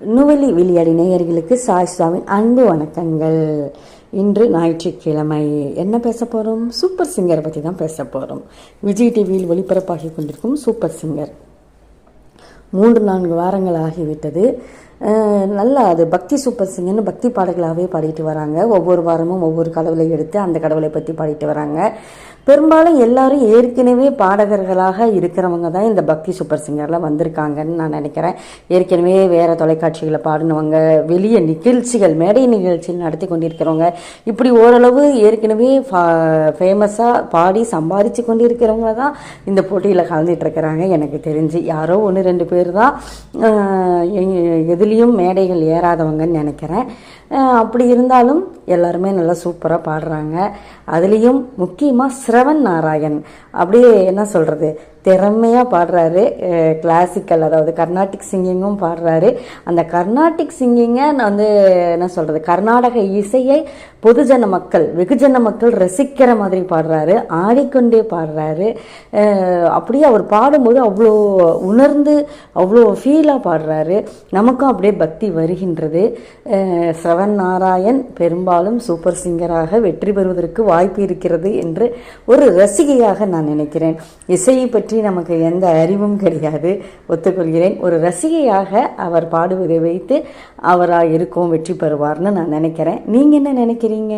நுவலி விளையாடி நேயர்களுக்கு சாய் சுவாமின் அன்பு வணக்கங்கள். இன்று ஞாயிற்றுக்கிழமை என்ன பேச போகிறோம் சூப்பர் சிங்கரை பற்றி தான் பேச போகிறோம் விஜய் டிவியில் ஒளிபரப்பாகி கொண்டிருக்கும் சூப்பர் சிங்கர். மூன்று நான்கு வாரங்கள் ஆகிவிட்டது. நல்லா அது பக்தி சூப்பர் சிங்கர்னு பக்தி பாடல்களாகவே பாடிட்டு வராங்க. ஒவ்வொரு வாரமும் ஒவ்வொரு கடவுளை எடுத்து அந்த கடவுளை பற்றி பாடிட்டு வராங்க. பெரும்பாலும் எல்லாரும் ஏற்கனவே பாடகர்களாக இருக்கிறவங்க தான் இந்த பக்தி சூப்பர் சிங்கரில் வந்திருக்காங்கன்னு நான் நினைக்கிறேன். ஏற்கனவே வேறு தொலைக்காட்சிகளை பாடினவங்க வெளியே நிகழ்ச்சிகள் மேடை நிகழ்ச்சிகள் நடத்தி கொண்டிருக்கிறவங்க இப்படி ஓரளவு ஏற்கனவே ஃபேமஸாக பாடி சம்பாதிச்சு கொண்டிருக்கிறவங்க தான் இந்த போட்டியில் கலந்துட்டு இருக்கிறாங்க. எனக்கு தெரிஞ்சு யாரோ ஒன்று ரெண்டு பேர் தான். எதுலேயும் மேடைகள் ஏறாதவங்கன்னு நினைக்கிறேன். அப்படி இருந்தாலும் எல்லாருமே நல்லா சூப்பராக பாடுறாங்க. அதுலேயும் முக்கியமாக சிரவன் நாராயண். அப்படியே என்ன சொல்கிறது திறமையாக பாடுறாரு. கிளாசிக்கல் அதாவது கர்நாடிக் சிங்கிங்கும் பாடுறாரு. அந்த கர்நாடிக் சிங்கிங்கை நான் வந்து என்ன சொல்கிறது கர்நாடக இசையை பொதுஜன மக்கள் வெகுஜன மக்கள் ரசிக்கிற மாதிரி பாடுறாரு. ஆடிக்கொண்டே பாடுறாரு. அப்படியே அவர் பாடும்போது அவ்வளோ உணர்ந்து அவ்வளோ ஃபீலாக பாடுறாரு. நமக்கும் அப்படியே பக்தி வருகின்றது. அஹ் நாராயண் பெரும்பாலும் சூப்பர் சிங்கராக வெற்றி பெறுவதற்கு வாய்ப்பு இருக்கிறது என்று ஒரு ரசிகையாக நான் நினைக்கிறேன். இசையை பற்றி நமக்கு எந்த அறிவும் கிடையாது. ஒத்துக்கொள்கிறேன். ஒரு ரசிகையாக அவர் பாடுவதை வைத்து அவராக இருக்கும் வெற்றி பெறுவார்னு நான் நினைக்கிறேன். நீங்கள் என்ன நினைக்கிறீங்க?